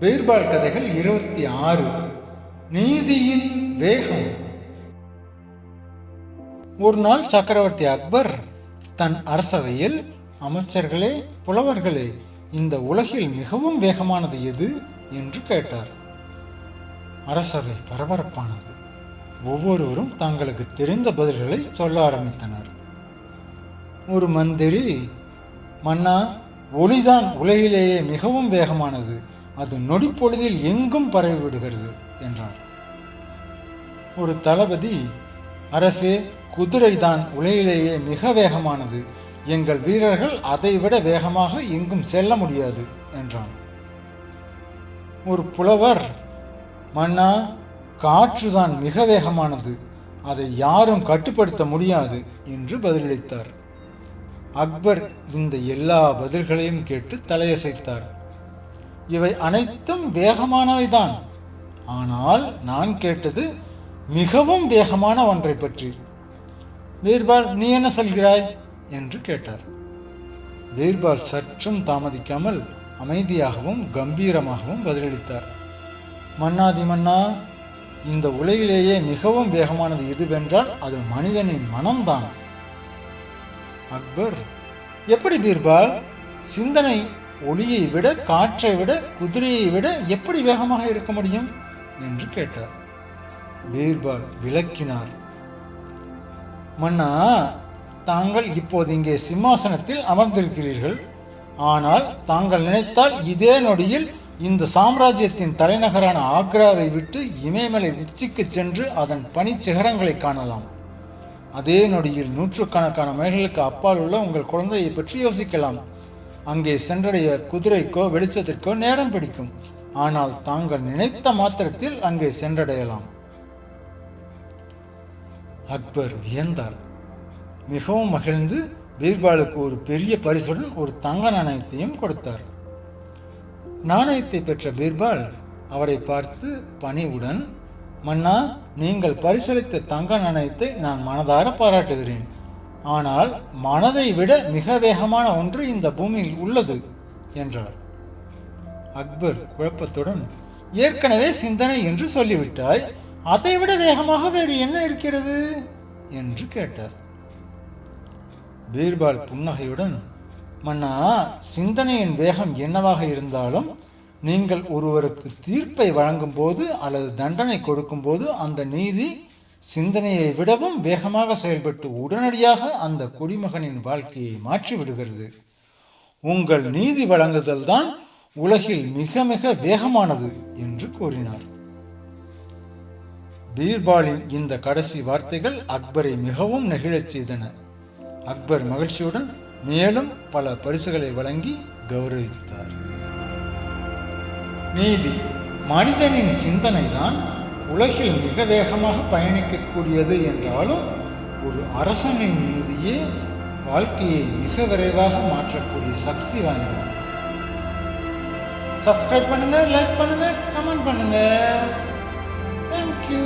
பீர்பால் கதைகள் இருபத்தி ஆறு. நீதியின் வேகம். ஒரு நாள் சக்கரவர்த்தி அக்பர் தன் அரசவையில் அமைச்சர்களே புலவர்களே இந்த உலகில் மிகவும் வேகமானது எது? என்று கேட்டார். அரசவை பரபரப்பானது. ஒவ்வொருவரும் தங்களுக்கு தெரிந்த பதில்களை சொல்ல ஆரம்பித்தனர். ஒரு மந்திரி மன்னா ஒளிதான் உலகிலேயே மிகவும் வேகமானது. அது நொடிப்பொழுதில் எங்கும் பரவி விடுகிறது என்றார். ஒரு தளபதி அரசே குதிரை தான் உலகிலேயே மிக வேகமானது. எங்கள் வீரர்கள் அதைவிட வேகமாக எங்கும் செல்ல முடியாது என்றான். ஒரு புலவர் மன்னா காற்றுதான் மிக வேகமானது. அதை யாரும் கட்டுப்படுத்த முடியாது என்று பதிலளித்தார். அக்பர் இந்த எல்லா பதில்களையும் கேட்டு தலையசைத்தார். இவை அனைத்தும் வேகமானவைதான். ஆனால் நான் கேட்டது மிகவும் வேகமான ஒன்றை பற்றி. பீர்பால் நீ என்ன சொல்கிறாய்? என்று கேட்டார். பீர்பால் சற்றும் தாமதிக்காமல் அமைதியாகவும் கம்பீரமாகவும் பதிலளித்தார். மன்னாதி மன்னா இந்த உலகிலேயே மிகவும் வேகமானது எதுவென்றால் அது மனிதனின் மனம்தான். அக்பர் எப்படி பீர்பால் சிந்தனை ஒளியை விட காற்றை விட குதிரையை விட எப்படி வேகமாக இருக்க முடியும்? என்று கேட்டார். பீர்பால் விளக்கினார். மன்னா தாங்கள் இப்போது இங்கே சிம்மாசனத்தில் அமர்ந்திருக்கிறீர்கள். ஆனால் தாங்கள் நினைத்தால் இதே நொடியில் இந்த சாம்ராஜ்யத்தின் தலைநகரான ஆக்ராவை விட்டு இமயமலை உச்சிக்கு சென்று அதன் பனி சிகரங்களை காணலாம். அதே நொடியில் நூற்றுக்கணக்கான மைல்களுக்கு அப்பால் உள்ள உங்கள் குழந்தையை பற்றி யோசிக்கலாம். அங்கே சென்றடைய குதிரைக்கோ வெளிச்சத்திற்கோ நேரம் பிடிக்கும். ஆனால் தாங்கள் நினைத்த மாத்திரத்தில் அங்கே சென்றடையலாம். அக்பர் வியந்தார். மிகவும் மகிழ்ந்து பீர்பாலுக்கு ஒரு பெரிய பரிசுடன் ஒரு தங்க நாணயத்தையும் கொடுத்தார். நாணயத்தை பெற்ற பீர்பால் அவரை பார்த்து பணிவுடன் மன்னா நீங்கள் பரிசளித்த தங்க நாணயத்தை நான் மனதார பாராட்டுகிறேன். ஆனால் மனதை விட மிக வேகமான ஒன்று இந்த பூமியில் உள்ளது என்றார். அக்பர் குழப்பத்துடன் ஏற்கனவே சிந்தனை என்று சொல்லிவிட்டாய் அதைவிட வேகமாக வேறு என்ன இருக்கிறது? என்று கேட்டார். பீர்பால் புன்னகையுடன் மன்னா சிந்தனையின் வேகம் என்னவாக இருந்தாலும் நீங்கள் ஒருவருக்கு தீர்ப்பை வழங்கும் போது அல்லது தண்டனை கொடுக்கும் போது அந்த நீதி சிந்தனையை விடவும் வேகமாக செயல்பட்டு உடனடியாக அந்த குடிமகனின் வாழ்க்கையை மாற்றிவிடுகிறது உங்கள் நீதி வழங்குதல் தான் உலகில் மிக மிக வேகமானது என்று கூறினார். பீர்பாலின் இந்த கடைசி வார்த்தைகள் அக்பரை மிகவும் நெகிழச் செய்தன. அக்பர் மகிழ்ச்சியுடன் மேலும் பல பரிசுகளை வழங்கி கௌரவித்தார். நீதி மனிதனின் சிந்தனைதான் உலகில் மிக வேகமாக பயணிக்கக்கூடியது என்றாலும் ஒரு அரசனின் மீதியே வாழ்க்கையை மிக விரைவாக மாற்றக்கூடிய சக்தி வாய்ந்தது. சப்ஸ்கிரைப் பண்ணுங்க லைக் பண்ணுங்க கமெண்ட் பண்ணுங்க. தேங்க்யூ